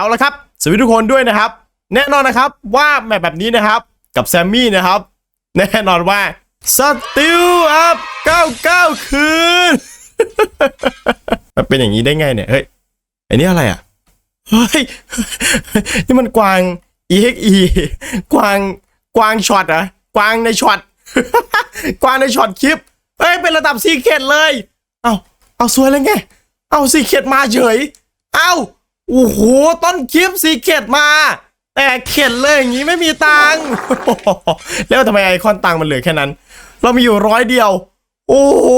เอาละครับ สวัสดีทุกคนด้วยนะครับ แน่นอนนะครับว่าแมปแบบนี้นะครับกับแซมมี่นะครับ แน่นอนว่าสติลอัพ99 คืน มันเป็นอย่างนี้ได้ไงเนี่ย เฮ้ยไอ้นี่อะไรอะ เฮ้ย นี่มันกวาง EXE กวางกวางช็อตอะกวางในช็อตกวางในช็อตคลิป เฮ้ย เป็นระดับซีเคดเลย เอาเอาสวยเลยไง เอาซีเคดมาเฉย เอา โอ้โหต้นคลิปซีเคดมา แต่เข็ดเลยอย่างนี้ไม่มีตังค์แล้วทำไมไอคอนตังค์มันเหลือแค่นั้น เรามีอยู่ร้อยเดียว โอ้โห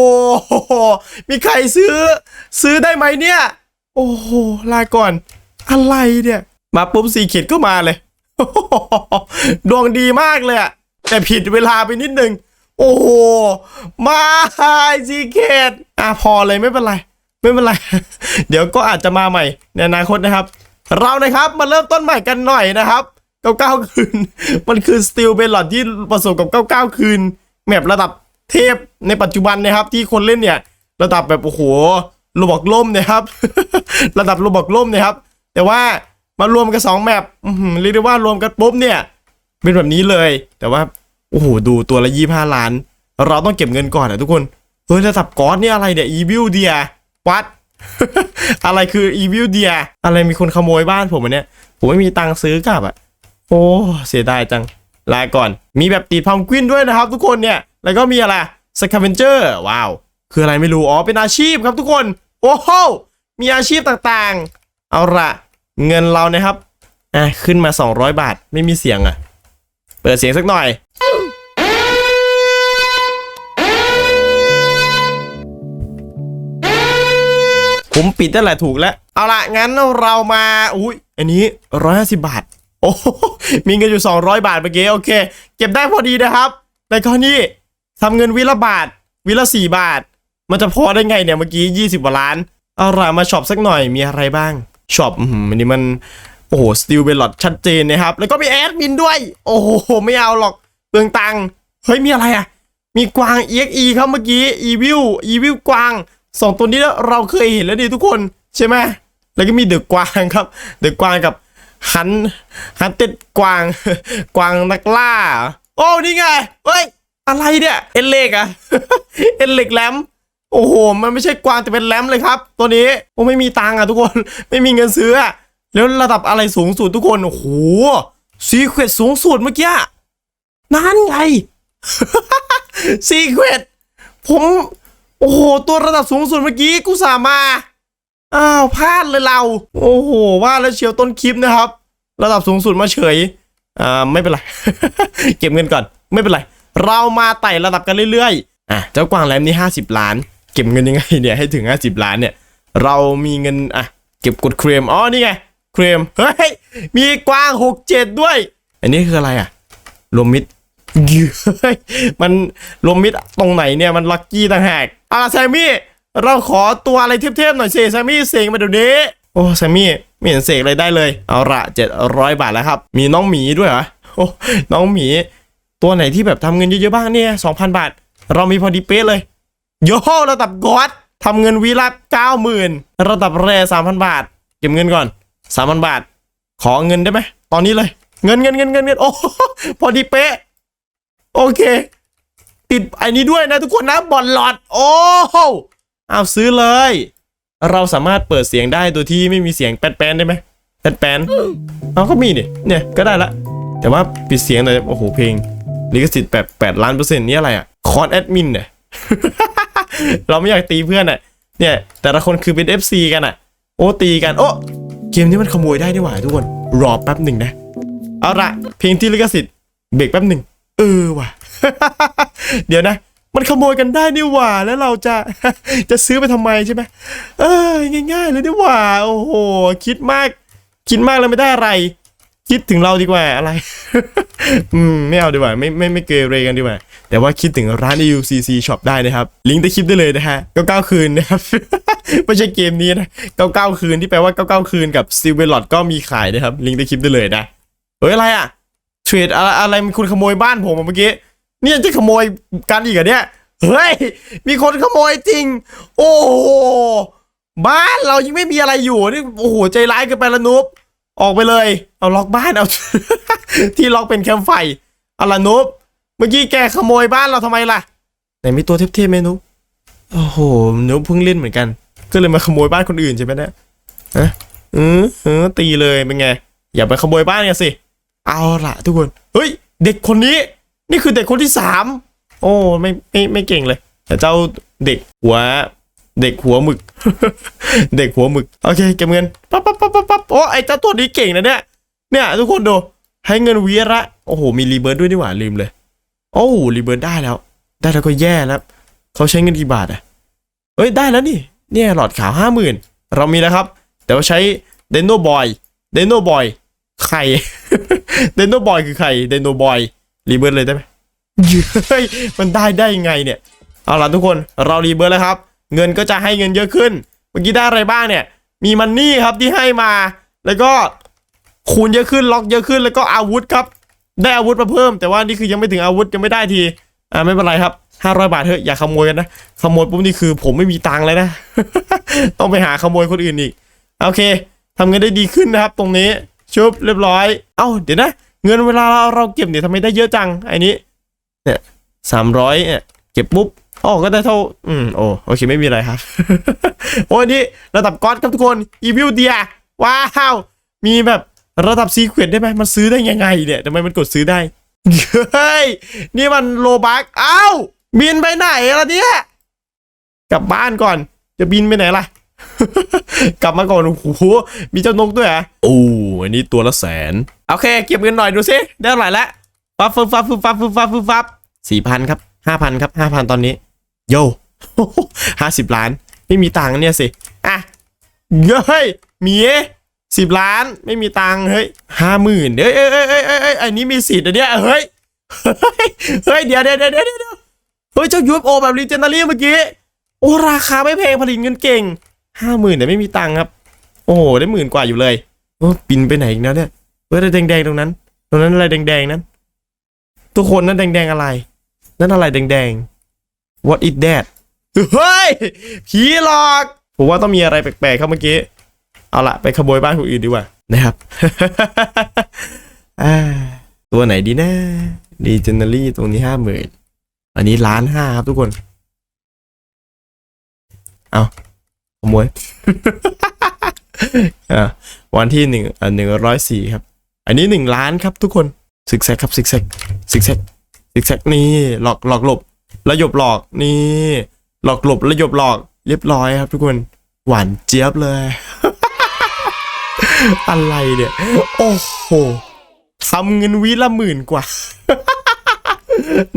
มีใครซื้อ ซื้อได้ไหมเนี่ย โอ้โหลาก่อน อะไรเนี่ย มาปุ๊บสีเขียดก็มาเลยดวงดีมากเลยอะแต่ผิดเวลาไปนิดนึง โอ้โหมาสีเขียดอะพอเลยไม่เป็นไร ไม่เป็นไร เดี๋ยวก็อาจจะมาใหม่ในอนาคตนะครับ เรานะครับมาเริ่มต้นใหม่กันหน่อยนะครับ99 คืน มันคือสติลเบลลอดที่ประสบกับ 99 คืน แมประดับเทพในปัจจุบันนะครับ ที่คนเล่นเนี่ย ระดับแบบโอ้โหโลบอกล่มนะครับ ระดับโลบอกล่มนะครับ แต่ว่ามารวมกันสองแมปอื้อหือเรียกได้ว่ารวมกันปุ๊บเนี่ย เป็นแบบนี้เลย แต่ว่าโอ้โหดูตัวละยี่ห้าล้าน เราต้องเก็บเงินก่อนนะทุกคนเฮ้ยระดับกอสเนี่ยอะไรเนี่ยอีวิลเดีย วัด อะไรคืออีวิลเดีย อะไรมีคนขโมยบ้านผมอันเนี้ย ผมไม่มีตังค์ซื้อกลับอะโอ้เสียดายจัง ลาก่อน มีแบบตีพอมกวินด้วยนะครับทุกคนเนี่ย แล้วก็มีอะไรสคาเวนเจอร์ว้าว คืออะไรไม่รู้ อ๋อ เป็นอาชีพครับทุกคน โอ้โห มีอาชีพต่างๆ เอาละเงินเรานะครับอะขึ้นมา 200 บาทไม่มีเสียงอะ เปิดเสียงสักหน่อย ผมปิดนั่นแหละถูกแล้ว เอาละงั้นเรามาอุ้ยอันนี้ร้อยห้าสิบบาท โอ้โหมีเงินอยู่ 200 บาทเมื่อกี้โอเค เก็บได้พอดีนะครับแล้วก็นี่ทำเงินวิละบาท วิละสี่บาท มันจะพอได้ไงเนี่ยเมื่อกี้ 20กว่าล้าน เอาละมาช็อปสักหน่อยมีอะไรบ้างช็อปอันนี้มันโอ้โหสติลเบลลอดชัดเจนนะครับ แล้วก็มีแอดมินด้วย โอ้โห ไม่เอาหรอกเปลืองตังค์เฮ้ย มีอะไรอะ มีกวาง EXE ครับเมื่อกี้ Evil Evil กวาง สองตัวนี้เราเคยเห็นแล้วดิทุกคนใช่ไหมแล้วก็มีเดอะกวางครับ เดอะกวางกับฮันฮันเต็ดกวาง กวางนักล่า โอ้นี่ไงเฮ้ยอะไรเนี่ยเอ็นเล็กอะเอ็นเล็กแรมโอ้โห มันไม่ใช่กวางแต่เป็นแรมเลยครับ ตัวนี้โอ้ไม่มีตังค์อะทุกคน ไม่มีเงินซื้ออะแล้วระดับอะไรสูงสุดทุกคน โอ้โหซีเควตสูงสุดเมื่อกี้นั่นไงซีเควตผม โอ้โห ตัวระดับสูงสุดเมื่อกี้กูสามา อ้าวพลาดเลยเรา โอ้โห ว่าแล้วเชียวต้นคลิปนะครับ ระดับสูงสุดมาเฉย อ่า ไม่เป็นไร เก็บเงินก่อน ไม่เป็นไร เรามาไต่ระดับกันเรื่อยๆ อะ เจ้ากวางแรมนี่50 ล้าน เก็บเงินยังไงเนี่ย ให้ถึง 50 ล้านเนี่ย เรามีเงิน อะ เก็บกดเครม อ๋อ นี่ไง เครม เฮ้ย มีกวาง 67 ด้วย อันนี้คืออะไรอะ รวมมิดเฮ้ย มันรวมมิดตรงไหนเนี่ยมันลัคกี้ต่างหากอาล่ะแซมมี่ เราขอตัวอะไรเทพๆหน่อยสิแซมมี่เสกมาเดี๋ยวนี้ โอ้แซมมี่ไม่เห็นเสกอะไรได้เลย เอาละเจ็ดร้อยบาทแล้วครับ มีน้องหมีด้วยเหรอโอ้น้องหมี ตัวไหนที่แบบทำเงินเยอะๆบ้างเนี่ยสองพันบาท เรามีพอดีเป๊ะเลยโย่ระดับกอดทำเงินวีละเก้าหมื่นระดับแร่สามพันบาท เก็บเงินก่อนสามพันบาท ขอเงินได้ไหมตอนนี้เลย เงินเงินเงินเงินเงินโอ้พอดีเป๊ะ โอเค ติดไอ้นี้ด้วยนะทุกคนนะบอลหลอด โอ้โหเอาซื้อเลย เราสามารถเปิดเสียงได้โดยที่ไม่มีเสียงแป้นๆได้ไหมแป้นๆเอาก็มีนี่เนี่ยก็ได้ละ แต่ว่าปิดเสียงหน่อยโอ้โหเพลงลิขสิทธิ์แบบแปดล้านเปอร์เซ็นต์นี่อะไรอะคอนแอดมินเนี่ยเราไม่อยากตีเพื่อนอะเนี่ยแต่ละคนคือเป็น FC กันอะ โอ้ตีกัน โอ้เกมนี้มันขโมยได้นี่หว่าทุกคนรอแป๊บหนึ่งนะ เอาละเพลงที่ลิขสิทธิ์เบรกแป๊บหนึ่ง เออว่ะ เดี๋ยวนะ มันขโมยกันได้นี่หว่า แล้วเราจะ จะซื้อไปทำไมใช่ไหมเออง่าย ๆ เลยนี่หว่า โอ้โห คิดมาก คิดมากแล้วไม่ได้อะไร คิดถึงเราดีกว่าอะไร อืม ไม่เอาดีกว่า ไม่ไม่ไม่เกเรกันดีกว่า แต่ว่าคิดถึงร้าน UCC Shop ได้นะครับ ลิงก์ใต้คลิปได้เลยนะฮะ99คืนนะครับ ไม่ใช่เกมนี้นะ99คืนที่แปลว่า99คืนกับ s i l v e r l o t ก็มีขายนะครับ ลิงก์ใต้คลิปได้เลยนะเฮ้ยอะไรอะ รดอะไรอะไรมีคนขโมยบ้านผมเมื่อกี้เนี่ยจะขโมยกันอีกเหรอเนี่ยเฮ้ยมีคนขโมยจริง โอ้โหบ้านเรายังไม่มีอะไรอยู่นี่โอ้โหใจร้ายเกินไปละนุบออกไปเลย เอาล็อกบ้านเอา ที่ล็อกเป็นแคมไฟเอาล่ะนุบเมื่อกี้แกขโมยบ้านเราทำไมล่ะไหนมีตัวเทพๆไหมนุบโอ้โหนุบเพิ่งเล่นเหมือนกัน ก็เลยมาขโมยบ้านคนอื่นใช่ไหมเนี่ยฮะเออเออตีเลยเป็นไงอย่าไปขโมยบ้านกันสิ เอาละทุกคนเฮ้ย เด็กคนนี้ นี่คือเด็กคนที่สามโอ้ไม่ไม่ไม่เก่งเลย แต่เจ้าเด็กหัว เด็กหัวหมึก เด็กหัวหมึกโอเคเก็บเงินปั๊บปั๊บปั๊บปั๊บปั๊บโอ้ไอเจ้าตัวนี้เก่งนะเนี่ยเนี่ยทุกคนดูให้เงินวีระโอ้โหมีรีเบิร์ดด้วยนี่หว่าลืมเลย โอ้รีเบิร์ดได้แล้ว ได้แล้วก็แย่แล้วเขาใช้เงินกี่บาทอะเอ้ยได้แล้วนี่เนี่ยหลอดขาวห้าหมื่นเรามีแล้วครับ แต่ว่าใช้เดนโนบอยเดนโนบอยใคร เดนโนบอยคือใครเดนโนบอยรีเบิร์ดเลยได้ไหมเฮ้ยมันได้ได้ยังไงเนี่ย เอาล่ะทุกคนเรารีเบิร์ดแล้วครับ เงินก็จะให้เงินเยอะขึ้น เมื่อกี้ได้อะไรบ้างเนี่ย มีมันนี่ครับที่ให้มา แล้วก็คูณเยอะขึ้นล็อกเยอะขึ้นแล้วก็อาวุธครับ ได้อาวุธมาเพิ่ม แต่ว่านี่คือยังไม่ถึงอาวุธยังไม่ได้ทีอ่าไม่เป็นไรครับห้าร้อยบาทเถอะอย่าขโมยกันนะขโมยปุ๊บนี่คือผมไม่มีตังค์เลยนะ ต้องไปหาขโมยคนอื่นอีก โอเคทำเงินได้ดีขึ้นนะครับ ตรงนี้ ชุบเรียบร้อย เอ้าเดี๋ยวนะ เงินเวลาเราเราเก็บเนี่ยทำไมได้เยอะจังไอ้นี้เนี่ยสามร้อยเนี่ยเก็บปุ๊บอ๋อก็ได้เท่า อืม โอ้โอเค ไม่มีอะไรครับ โอ้นี่ระดับก๊อตครับทุกคนอีวิวเดียว้าว มีแบบระดับซีเควนได้ไหมมันซื้อได้ยังไงเนี่ยทำไมมันกดซื้อได้ เฮ้ย นี่มันโลบักเอ้า บินไปไหนล่ะเนี่ย กลับบ้านก่อน จะบินไปไหนล่ะ กลับมาก่อนโอ้โหมีเจ้านกด้วยอะโอ้อันนี้ตัวละแสน โอเค เก็บเงินหน่อยดูซิได้เท่าไหร่ละฟับฟึบฟับฟึบฟับฟึบฟับฟึบฟับสี่พันครับห้าพันครับห้าพันตอนนี้ โยห้าสิบล้าน ไม่มีตังค์เนี่ยสิ อะเฮ้ยมีสิบล้านไม่มีตังค์เฮ้ยห้าหมื่นเอ้ยเอ้ยเอ้ยเอ้ยเอ้ยอันนี้มีสิทธิ์อันเนี้ยเฮ้ยเฮ้ยเดี๋ยวเดี๋ยวเดี๋ยวเดี๋ยวเฮ้ยเจ้ายูฟโอแบบรีเจนนารีเมื่อกี้โอ้ราคาไม่แพงผลิตเงินเก่ง ห้าหมื่นแต่ไม่มีตังค์ครับ โอ้โหได้หมื่นกว่าอยู่เลยโอ้บินไปไหนอีกแล้วเนี่ยเฮ้ยอะไรแดงๆตรงนั้น ตรงนั้นอะไรแดงๆนั้น ทุกคนนั่นแดงๆอะไร นั่นอะไรแดงๆ what is that เฮ้ยผีหลอกผมว่าต้องมีอะไรแปลกๆครับเมื่อกี้ เอาละไปขโมยบ้านคนอื่นดีกว่านะครับอตัวไหนดีนะดีเจนเนอรี่ตรงนี้ห้าหมื่นอันนี้ล้านห้าครับทุกคน เอา ขโมยวันที่หนึ่งหนึ่งร้อยสี่ครับ อันนี้หนึ่งล้านครับทุกคนซิกแซกครับซิกแซกซิกแซกซิกแซกนี่หลอกหลอกหลบแล้วหยบหลอกนี่หลอกหลบแล้วหยบหลอกเรียบร้อยครับ ทุกคนหวานเจี๊ยบเลย อะไรเนี่ย โอ้โหทำเงินวีละหมื่นกว่า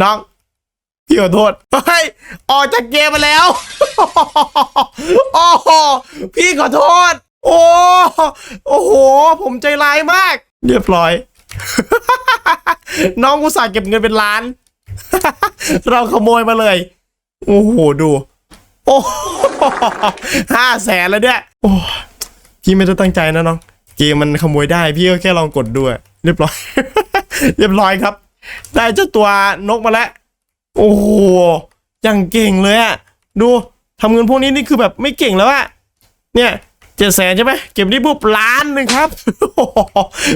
น้อง พี่ขอโทษเฮ้ยออกจากเกมมาแล้ว โอ้โหพี่ขอโทษ โอ้โอ้โห ผมใจร้ายมาก เรียบร้อย น้องอุตส่าห์เก็บเงินเป็นล้าน เราขโมยมาเลย โอ้โหดู โอ้ห้าแสนแล้วเนี่ยโอ้พี่ไม่ได้ตั้งใจนะน้อง เกมมันขโมยได้ พี่ก็แค่ลองกดดูอะเรียบร้อย เรียบร้อยครับ ได้เจ้าตัวนกมาแล้ว โอ้โหอยังเก่งเลยอะดูทำเงินพวกนี้นี่คือแบบไม่เก่งแล้วอะเนี่ยเจ็ดแสนใช่ไหมเก็บได้ปุ๊บล้านหนึ่งครับ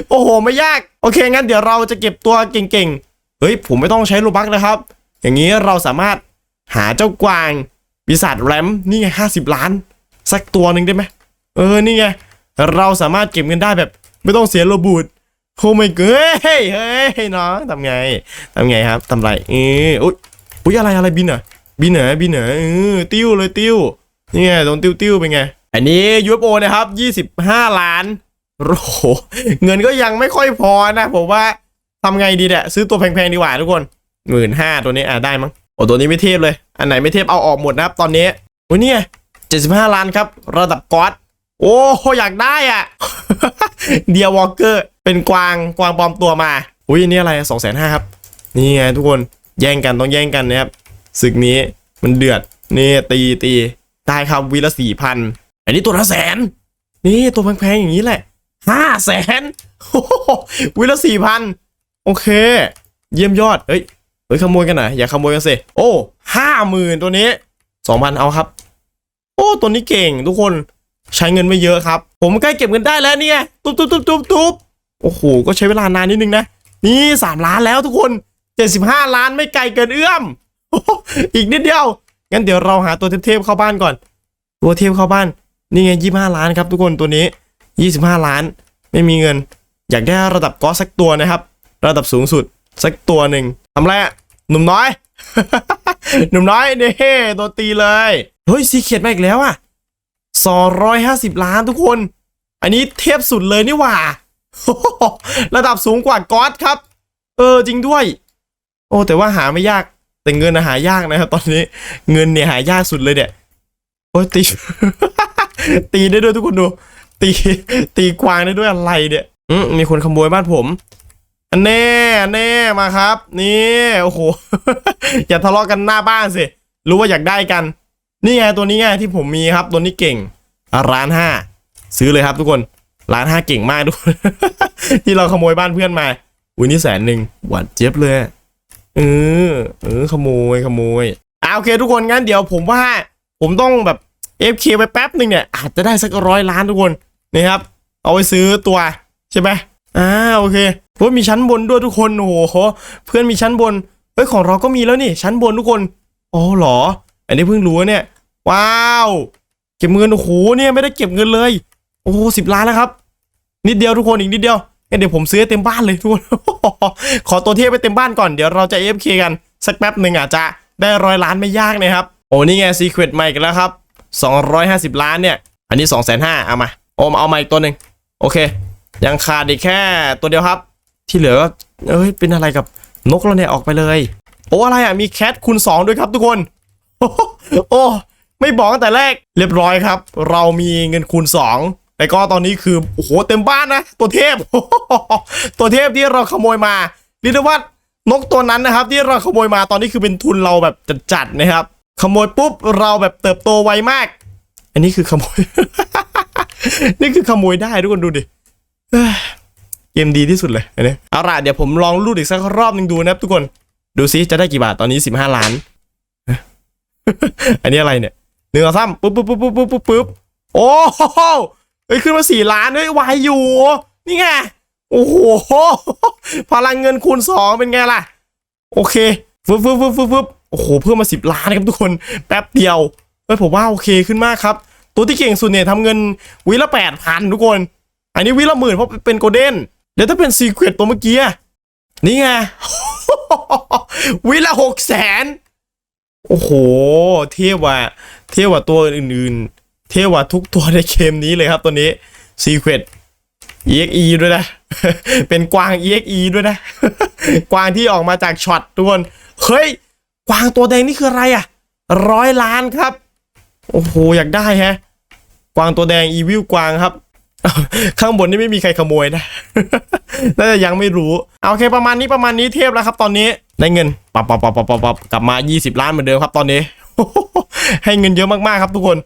โอ้โห ไม่ยาก โอเค งั้นเดี๋ยวเราจะเก็บตัวเก่งๆ เฮ้ย ผมไม่ต้องใช้โลบักนะครับ อย่างนี้เราสามารถหาเจ้ากวางปีศาจแรมนี่ไงห้าสิบล้าน สักตัวหนึ่งได้ไหมเออ นี่ไง เราสามารถเก็บเงินได้แบบ ไม่ต้องเสียโลบูดโอ้ไม่เกยเฮ้ยเฮ้ยน้องทำไงทำไงครับทำไรเอออุ้ย อุ้ยอะไรอะไรบินเหรอบินเหรอบินเหรอเออติ้วเลยติ้วนี่ไงตรงติ้วติ้วเป็นไง อันนี้ UFO นะครับ 25 ล้านโอ้โหเงินก็ยังไม่ค่อยพอนะ ผมว่าทำไงดีเนี่ยซื้อตัวแพงๆดีกว่าทุกคนหมื่นห้าตัวนี้อะได้มั้งโอ้ตัวนี้ไม่เทพเลย อันไหนไม่เทพเอาออกหมดนะครับ ตอนนี้โอ้ยเนี่ย75ล้านครับ ระดับก๊อตโอ้อยากได้อะเดียววอลเกอร์เป็นกวางกวางปลอมตัวมาอุ้ยอันนี้อะไรสองแสนห้าครับ นี่ไงทุกคน แย่งกันต้องแย่งกันนะครับศึกนี้มันเดือดนี่ตีตีได้ครับวีละสี่พันอันนี้ตัวละแสน นี่ตัวแพงๆอย่างนี้แหละห้าแสนวีละสี่พันโอเค เยี่ยมยอดเอ้ยเฮ้ยขโมยกันหน่อยอย่าขโมยกันสิโอ้ห้าหมื่นตัวนี้สองพันเอาครับ โอ้ตัวนี้เก่งทุกคนใช้เงินไม่เยอะครับ ผมใกล้เก็บเงินได้แล้วเนี่ย ตุ๊บตุ๊บตุ๊บตุ๊บตุ๊บโอ้โห ก็ใช้เวลานานนิดนึงนะ นี่สามล้านแล้วทุกคน 75 ล้านไม่ไกลเกินเอื้อม อีกนิดเดียว งั้นเดี๋ยวเราหาตัวเทพๆเข้าบ้านก่อน ตัวเทพเข้าบ้าน นี่ไงยี่ห้าล้านครับทุกคนตัวนี้ยี่สิบห้าล้าน ไม่มีเงิน อยากได้ระดับกอสสักตัวนะครับ ระดับสูงสุดสักตัวหนึ่งทำไรอะหนุ่มน้อย หนุ่มน้อยเน่ตัวตีเลย เฮ้ยซีเขียดมาอีกแล้วอะสองร้อยห้าสิบล้านทุกคน อันนี้เทพสุดเลยนี่หว่า ระดับสูงกว่ากอสครับ เออจริงด้วย โอ้แต่ว่าหาไม่ยากแต่เงินน่ะหายากนะครับ ตอนนี้เงินเนี่ยหายากสุดเลยเนี่ยโอ้ตีตีได้ด้วยทุกคนดู ตีตีกวางได้ด้วยอะไรเนี่ยอืมีคนขโมยบ้านผมอันแน่แน่มาครับ นี่โอ้โหอย่าทะเลาะกันหน้าบ้านสิรู้ว่าอยากได้กัน นี่ไงตัวนี้ไงที่ผมมีครับ ตัวนี้เก่งร้านห้าซื้อเลยครับทุกคนร้านห้าเก่งมากทุกคนที่เราขโมยบ้านเพื่อนมาอุ้ยนี่แสนหนึ่งหวานเจี๊ยบเลย เออ เออ ขโมย ขโมย อ่าโอเค ทุกคนงั้นเดี๋ยวผมว่า ผมต้องแบบ FK ไปแป๊บหนึ่งเนี่ย อาจจะได้สักร้อยล้านทุกคนนะครับ เอาไปซื้อตัวใช่ไหมอ่าโอเคเพราะมีชั้นบนด้วยทุกคนโอ้โหเพื่อนมีชั้นบนเฮ้ยของเราก็มีแล้วนี่ ชั้นบนทุกคนอ๋อหรอ อันนี้เพิ่งรู้เนี่ย ว้าว เก็บเงินโอ้โหเนี่ยไม่ได้เก็บเงินเลย โอ้สิบล้านแล้วครับ นิดเดียวทุกคนอีกนิดเดียว งั้นเดี๋ยวผมซื้อเต็มบ้านเลยทุกคนขอตัวเทียบไปเต็มบ้านก่อนเดี๋ยวเราจะ AFK กันสักแป๊บหนึ่งอาจจะได้ร้อยล้านไม่ยากนะครับ โอ้นี่ไงซีเครตใหม่กันแล้วครับ 250 ล้านเนี่ย อันนี้ 2 5 0 0 0เอามาโอมเอามาอีกตัวหนึ่งโอเค ยังขาดอีกแค่ตัวเดียวครับ ที่เหลือก็เอ้ยเป็นอะไรกับนกเราเนี่ยออกไปเลย โอ้อะไรอะมีแคทคูณ2ด้วยครับทุกคนโอ้ไม่บอกตั้งแต่แรกเรียบร้อยครับ เรามีเงินคูณ 2 แต่ก็ตอนนี้คือโอ้โหเต็มบ้านนะ ตัวเทพ ตัวเทพที่เราขโมยมาเรียกได้ว่านกตัวนั้นนะครับ ที่เราขโมยมาตอนนี้คือเป็นทุนเราแบบจัดๆนะครับ ขโมยปุ๊บเราแบบเติบโตไวมาก อันนี้คือขโมย นี่คือขโมยได้ทุกคนดูดิเอ้ยเกมดีที่สุดเลยอันนี้เอาล่ะเดี๋ยวผมลองรูดอีกสักรอบหนึ่งดูนะครับทุกคนดูซิจะได้กี่บาทตอนนี้สิบห้าล้าน อันนี้อะไรเนี่ยหนึ่งสองสามปุ๊บปุ๊บปุ๊บปุ๊บปุ๊บปุ๊บปุ๊บโอ้โห เฮ้ยขึ้นมาสี่ล้านเฮ้ยวายอยู่นี่ไงโอ้โหพลังเงินคูณสองเป็นไงล่ะ โอเคฟึบฟึบฟึบฟึบฟึบโอ้โหเพิ่มมาสิบล้านนะครับทุกคนแป๊บเดียวเฮ้ยผมว่าโอเคขึ้นมากครับ ตัวที่เก่งสุดเนี่ยทำเงินวิละแปดพันทุกคน อันนี้วิละหมื่นเพราะเป็นโกลเด้นเดี๋ยวถ้าเป็นซีเควตตัวเมื่อกี้นี่ไงวิละหกแสนโอ้โห เทียบว่าเทียบว่าตัวอื่นๆ เทว่าทุกตัวในเกมนี้เลยครับตัวนี้ซีเควต EXE ด้วยนะ เป็นกวาง EXE ด้วยนะ กวางที่ออกมาจากช็อตทุกคนเฮ้ย กวางตัวแดงนี่คืออะไรอะร้อยล้านครับ โอ้โห อยากได้แฮะ กวางตัวแดงอีวิลกวางครับ ข้างบนนี่ไม่มีใครขโมยนะ น่าจะยังไม่รู้เอาโอเคประมาณนี้ประมาณนี้เทียบแล้วครับ ตอนนี้ได้เงินปับปับปับปับปับปับกลับมา 20 ล้านเหมือนเดิมครับตอนนี้ ให้เงินเยอะมากๆครับทุกคน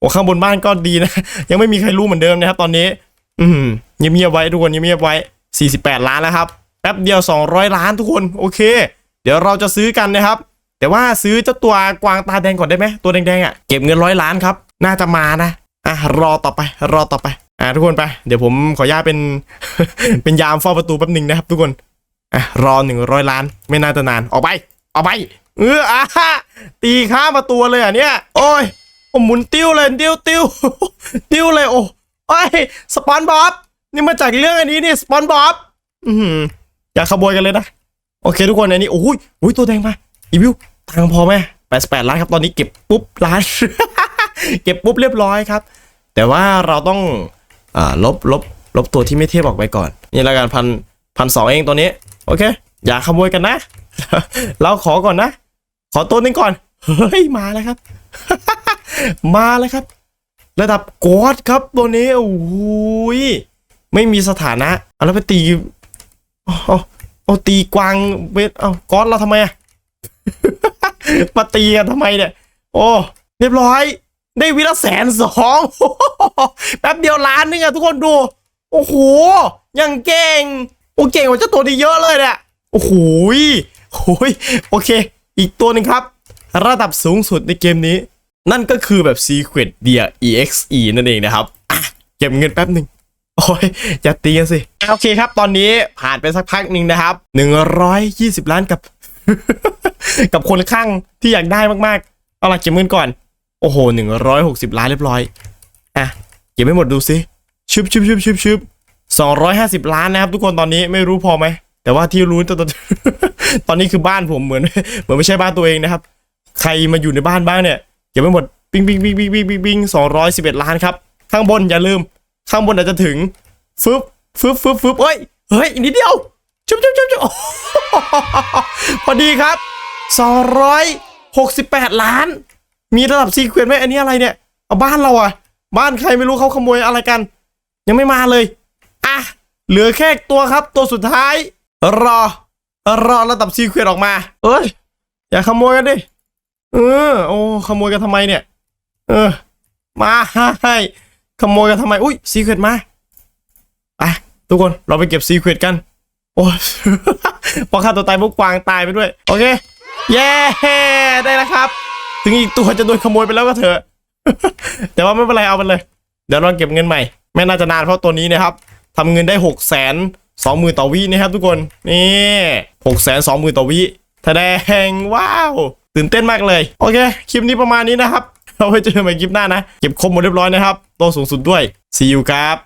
โอ้ข้างบนบ้านก็ดีนะ ยังไม่มีใครรู้เหมือนเดิมนะครับตอนนี้ อืมเงียบๆไว้ทุกคนเงียบๆไว้ 48 ล้านแล้วครับแป๊บเดียว 200 ล้านทุกคนโอเค เดี๋ยวเราจะซื้อกันนะครับ แต่ว่าซื้อเจ้าตัวกวางตาแดงก่อนได้ไหมตัวแดงๆอะเก็บเงินร้อยล้านครับ น่าจะมานะอะรอต่อไป รอต่อไป อะทุกคนไป เดี๋ยวผมขออนุญาตเป็น เป็นยามเฝ้าประตูแป๊บหนึ่งนะครับ ทุกคนอะรอหนึ่งร้อยล้าน ไม่น่าจะนานออกไปออกไปเอออะตีข้ามประตูเลยอะเนี่ย โอ้ย ผมหมุนติ้วเลยติ้วติ้วติ้วเลยโอ้โอ้ยสปอนบ๊อบนี่มาจากเรื่องอันนี้นี่สปอนบ๊อบอือหือย่าขโมยกันเลยนะ โอเคทุกคนอันนี้โอ้ยโอ้ยตัวแดงมาอีวิวตังพอไหมแปดสิบแปดล้านครับตอนนี้เก็บปุ๊บล้านเก็บปุ๊บเรียบร้อยครับ แต่ว่าเราต้องอ่าลบลบลบตัวที่ไม่เทียบออกไปก่อน นี่ละกันพันพันสองเองตัวนี้ โอเค อย่าขโมยกันนะ เราขอก่อนนะ ขอตัวนึงก่อน เฮ้ย มาแล้วครับ มาแล้วครับ ระดับกอดครับตัวนี้โอ้โหยไม่มีสถานะเอาแล้วไปตีเอาเอาตีกวางเวทเอากอดเราทำไมอะมาตีกันทำไมเนี่ย โอ้เรียบร้อย ได้วิละแสนสองแป๊บเดียวล้านนึงอะทุกคนดู โอ้โหยังเก่งโอ้เก่งกว่าเจ้าตัวนี้เยอะเลยเนี่ยโอ้โหโอ้ยโอเค อีกตัวหนึ่งครับ ระดับสูงสุดในเกมนี้ นั่นก็คือแบบ Secret Deer EXE นั่นเองนะครับอะเก็บเงินแป๊บหนึ่งโอ้ยอย่าตีกันสิ โอเคครับ ตอนนี้ผ่านไปสักพักหนึ่งนะครับ 120 ล้านกับ กับคนข้างที่อยากได้มากๆ เอาล่ะเก็บเงินก่อน โอ้โห 160 ล้านเรียบร้อย อะ เก็บไม่หมดดูสิชึบชึบชึบชึบชึบ250 ล้านนะครับ ทุกคนตอนนี้ไม่รู้พอไหม แต่ว่าที่รู้ตอนตอนตอนนี้คือบ้านผมเหมือน เหมือนไม่ใช่บ้านตัวเองนะครับ ใครมาอยู่ในบ้านบ้างเนี่ย เก็บไม่หมดปิ้งปิ้งปิ้งปิ้งปิ้งปิ้งปิ้งสองร้อยสิบเอ็ดล้านครับ ข้างบนอย่าลืม ข้างบนอาจจะถึงฟึบฟึบฟึบฟึบเฮ้ยเฮ้ยอีกนิดเดียวชุบชุบชุบชุบพอดีครับ268ล้าน มีระดับซีเควนต์ไหมอันนี้อะไรเนี่ยเอาบ้านเราอะบ้านใครไม่รู้เขาขโมยอะไรกัน ยังไม่มาเลยอะเหลือแค่ตัวครับ ตัวสุดท้าย รอ รอระดับซีเควนต์ออกมา เอ้ย อย่าขโมยกันดิ เออ โอ้ขโมยกันทำไมเนี่ย เออ มาให้ขโมยกันทำไม อุ้ยซีเควนต์มาไปทุกคนเราไปเก็บซีเควนต์กัน โอ้พอฆ่าตัวตายพวกกวางตายไปด้วย โอเค เย้ได้แล้วครับ ถึงอีกตัวจะโดนขโมยไปแล้วก็เถอะ แต่ว่าไม่เป็นไรเอามันเลย เดี๋ยวเราเก็บเงินใหม่ ไม่น่าจะนานเพราะตัวนี้นะครับทำเงินได้หกแสนสองหมื่นต่อวินะครับทุกคน นี่หกแสนสองหมื่นต่อวิแสดงว้าว ตื่นเต้นมากเลย โอเค คลิปนี้ประมาณนี้นะครับ เราไปเจอกันใหม่คลิปหน้านะ เก็บครบหมดเรียบร้อยนะครับ โตสูงสุดด้วย see you ครับ